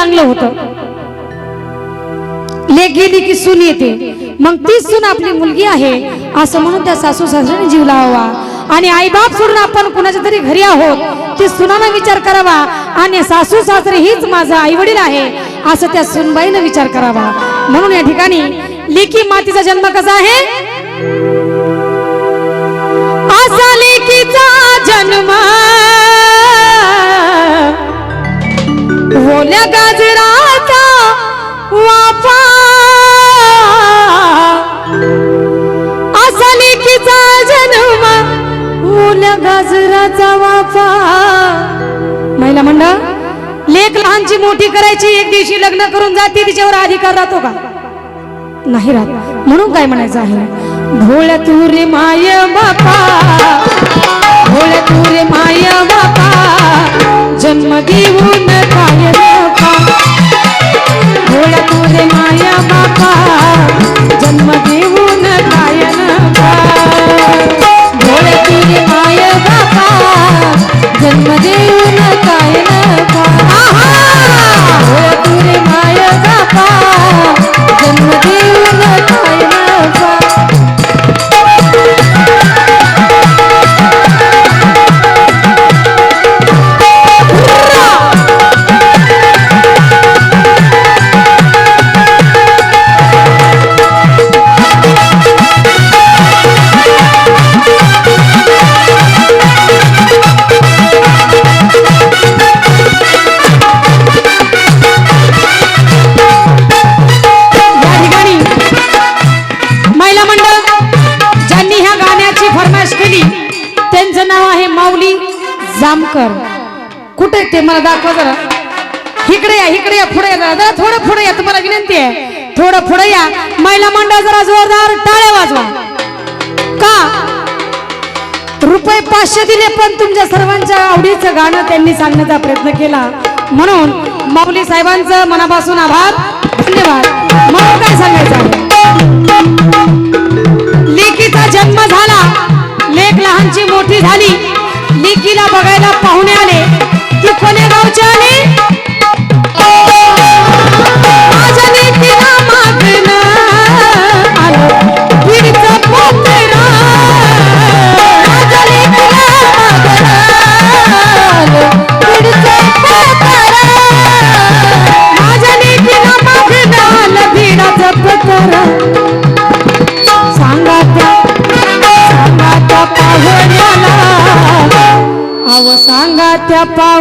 चांगलं होतं. लेक गेली की सून येते. मग तीच सून आपली मुलगी आहे असं म्हणून त्या सासू सासऱ्याने जीव लावा आणि आईबाप सोडून आपण कुणाच्या तरी घरी आहोत ते सुनाना विचार करावा. आणि सासू सासरे हीच माझा आई वडील आहे असं त्या सुनबाईनं विचार करावा. म्हणून या ठिकाणी लेखी मातीचा जन्म कसा आहे? असा लेखीचा जन्म ओल्या गाजराचा वाफा. असा लेखीचा जन्म ओल्या गाजराचा वाफा. महिला मंडळ लेख लहानची मोठी करायची एक दिवशी लग्न करून जाते तिच्यावर अधिकार राहतो का? नाही राहत. म्हणून काय म्हणायचं आहे? भोळ तुरे माय बापा. भोळ तुरे माय बापा. जन्म देऊन काय बापा ते मला दाखवा जरा. इकडे या इकडे या पुढे या जरा. थोडं पुढे या तुम्हाला विनंती आहे. थोडं पुढे या. महिला मंडळ जरा जोरदार टाळ्या वाजवा. का? रुपये पाचशे दिले पण तुमच्या सर्वांच्या आवडीचं गाणं त्यांनी सांगण्याचा प्रयत्न केला. म्हणून माऊली साहेबांचं मनापासून आभार धन्यवाद. म्हणून काय सांगायचं लेकीचा जन्म झाला. लेख लहानची मोठी झाली. लेकीला बघायला पाहुणे आले. सांगा त्या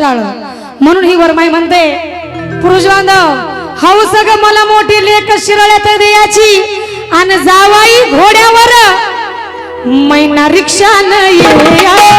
शिराळ म्हणून ही वरमाई म्हणते पुरुष बांधव हाऊ सग मला मोठी लेख शिराळ्यात देयाची आणि जावाई घोड्यावर मैना रिक्षान ये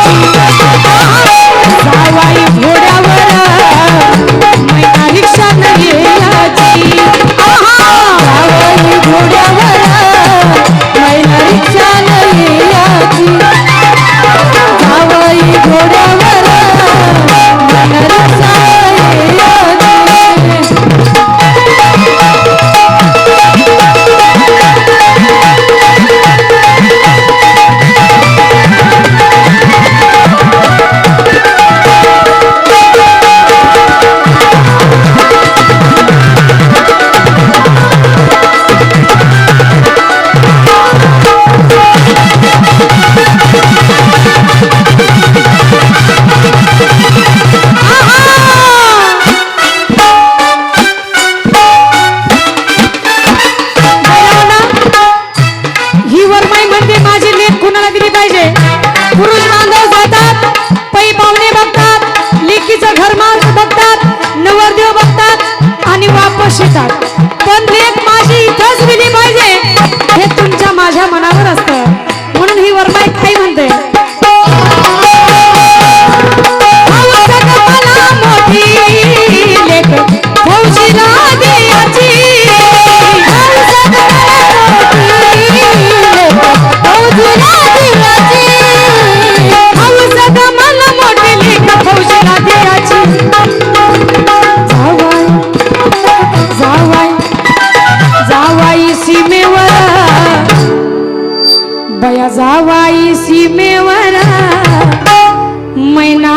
बया जावाई सीमेवरा मैना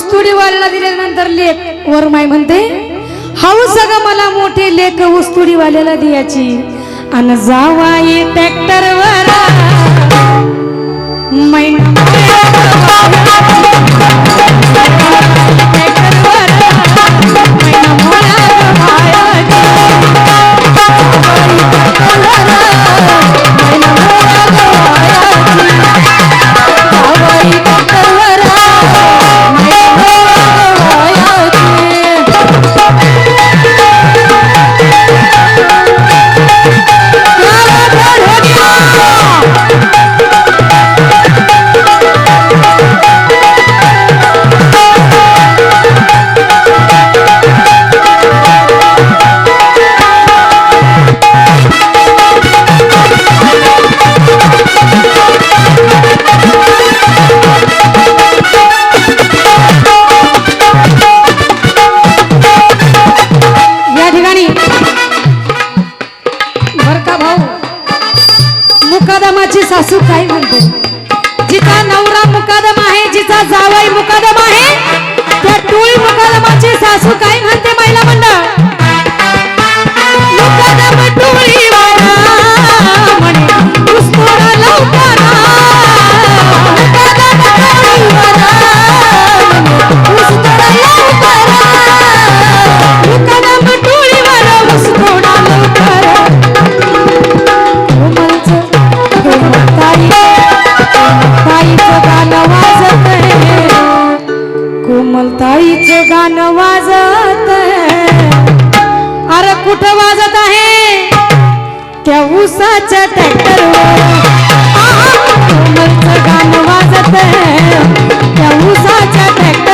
ऊस तुडीवाल्याला दिल्यानंतर लेख वरमाय म्हणते हाऊस ग मला मोठे लेख ऊस तुडीवाल्याला द्यायची. अन जावाई ट्रॅक्टरवर मैना मुकादमाची सासू काय म्हणते? जिचा नवरा मुकादम आहे जिचा जावई मुकादम आहे त्या टोळी मुकादमाची सासू काय म्हणते महिला मंडळ? मुकादम टोळी कोमलताईचं गाणं वाजत अरे कुठं वाजत आहे? त्या उसाच्या ट्रॅक्टरवर गाणं वाजत आहे. उसाच्या ट्रॅक्टर